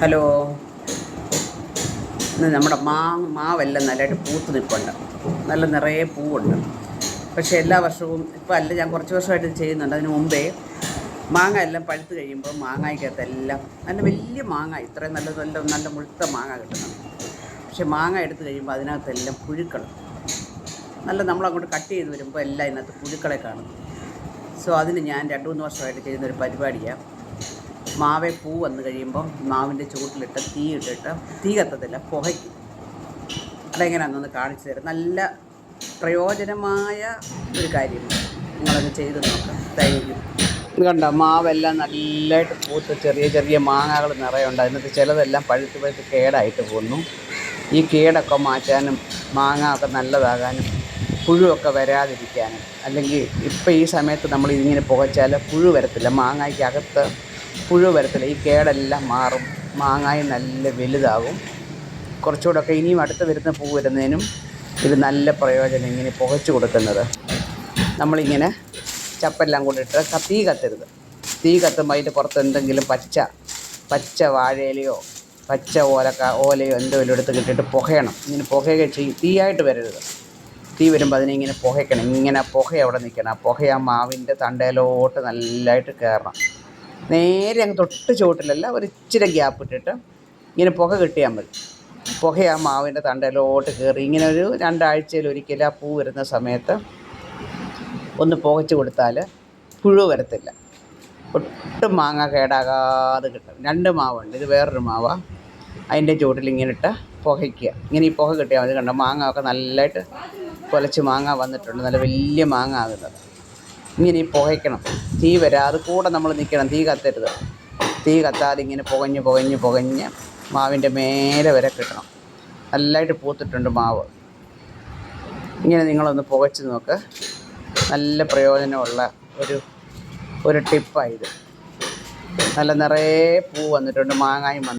Hello. ഇന്ന് നമ്മുടെ മാ മാവെല്ലാം നല്ലതായിട്ട് പൂത്ത് നിൽപ്പുണ്ട്. നല്ല നിറയെ പൂവുണ്ട്. പക്ഷേ എല്ലാ വർഷവും ഇപ്പം അല്ല ഞാൻ കുറച്ച് വർഷമായിട്ട് ചെയ്യുന്നുണ്ട്. അതിന് മുമ്പേ മാങ്ങ എല്ലാം പഴുത്ത് കഴിയുമ്പോൾ മാങ്ങയ്ക്കകത്തെല്ലാം നല്ല വലിയ മാങ്ങ ഇത്രയും നല്ല നല്ല നല്ല മുഴുത്ത മാങ്ങ കിട്ടുന്നുണ്ട്. പക്ഷേ മാങ്ങ എടുത്ത് കഴിയുമ്പോൾ അതിനകത്തെല്ലാം പുഴുക്കൾ. നല്ല നമ്മളങ്ങോട്ട് കട്ട് ചെയ്ത് വരുമ്പോൾ എല്ലാം ഇതിനകത്ത് പുഴുക്കളെ കാണും സോ അതിന് ഞാൻ രണ്ട് മൂന്ന് വർഷമായിട്ട് ചെയ്യുന്നൊരു പരിപാടിയാണ്. മാവെ പൂ വന്നു കഴിയുമ്പം മാവിന്റെ ചൂട്ടിലിട്ട് തീ ഇട്ടിട്ട് തീ കത്തത്തില്ല പുകയ്ക്കും. അതെങ്ങനെയാണെന്നൊന്ന് കാണിച്ചു തരാം. നല്ല പ്രയോജനമായ ഒരു കാര്യമാണ് നിങ്ങളത് ചെയ്ത് നോക്കാം. യു ഇത് കണ്ടോ? മാവെല്ലാം നല്ലതായിട്ട് പൂത്ത് ചെറിയ ചെറിയ മാങ്ങകൾ നിറയുണ്ട് അതിനകത്ത് ചിലതെല്ലാം പഴുത്ത് പഴുത്ത് കേടായിട്ട് പോകുന്നു ഈ കേടൊക്കെ മാറ്റാനും മാങ്ങ ഒക്കെ നല്ലതാകാനും പുഴുവൊക്കെ വരാതിരിക്കാനും അല്ലെങ്കിൽ ഇപ്പം ഈ സമയത്ത് നമ്മൾ ഇതിങ്ങനെ പുകച്ചാൽ പുഴു വരത്തില്ല. മാങ്ങയ്ക്കകത്ത് പുഴു വരത്തില്ല. ഈ കേടെല്ലാം മാറും. മാങ്ങായി നല്ല വലുതാകും. കുറച്ചുകൂടെ ഒക്കെ ഇനിയും അടുത്ത് വരുന്ന പൂ വരുന്നതിനും ഇത് നല്ല പ്രയോജനം ഇങ്ങനെ പുകച്ചു കൊടുക്കുന്നത്. നമ്മളിങ്ങനെ ചപ്പെല്ലാം കൊണ്ടിട്ട് തീ കത്തരുത്. തീ കത്തുമ്പോൾ അതിന്റെ പുറത്ത് എന്തെങ്കിലും പച്ച പച്ച വാഴയിലയോ പച്ച ഓലക്ക ഓലയോ എന്തെങ്കിലും എടുത്ത് കിട്ടിയിട്ട് പുകയണം. ഇങ്ങനെ പുകയൊക്കെ ചെയ്യും. തീയായിട്ട് വരരുത്. തീ വരുമ്പോൾ അതിനെ ഇങ്ങനെ പുകയ്ക്കണം. ഇങ്ങനെ പുക അവിടെ നിൽക്കണം. ആ പുക ആ മാവിന്റെ തണ്ടയിലോട്ട് നല്ലതായിട്ട് കയറണം നേരെ അങ്ങ് തൊട്ട് ചുവട്ടിലല്ല ഒരു ഇച്ചിരി ഗ്യാപ്പ് ഇട്ടിട്ട് ഇങ്ങനെ പുക കിട്ടിയാൽ മതി. പുകയാ മാവിന്റെ തണ്ടയിലോട്ട് കയറി ഇങ്ങനെ ഒരു രണ്ടാഴ്ചയിൽ ഒരിക്കൽ ആ പൂ വരുന്ന സമയത്ത് ഒന്ന് പുകച്ച് കൊടുത്താൽ പുഴു വരത്തില്ല. ഒട്ടും മാങ്ങ കേടാകാതെ കിട്ടും. രണ്ട് മാവുണ്ട് ഇത് വേറൊരു മാവാ. അതിന്റെ ചുവട്ടിൽ ഇങ്ങനെ ഇട്ട് പുകയ്ക്കുക. ഇങ്ങനെ ഈ പുക കിട്ടിയാൽ മതി. കണ്ടോ മാങ്ങ ഒക്കെ നല്ലതായിട്ട് കുലച്ച് മാങ്ങ വന്നിട്ടുണ്ട്. നല്ല വലിയ മാങ്ങ ആകുന്നത്. ഇങ്ങനെ ഈ പുകയ്ക്കണം. തീ വരാതെ കൂടെ നമ്മൾ നിൽക്കണം തീ കത്തരുത്. തീ കത്താതെ ഇങ്ങനെ പുകഞ്ഞ് പുകഞ്ഞ് പുകഞ്ഞ് മാവിന്റെ മേലെ വരെ കിട്ടണം. നല്ലതായിട്ട് പൂത്തിട്ടുണ്ട് മാവ്. ഇങ്ങനെ നിങ്ങളൊന്ന് പുകച്ച് നോക്ക്. നല്ല പ്രയോജനമുള്ള ഒരു ഒരു ടിപ്പായത് നല്ല നിറയെ പൂ വന്നിട്ടുണ്ട്. മാങ്ങായും വന്നു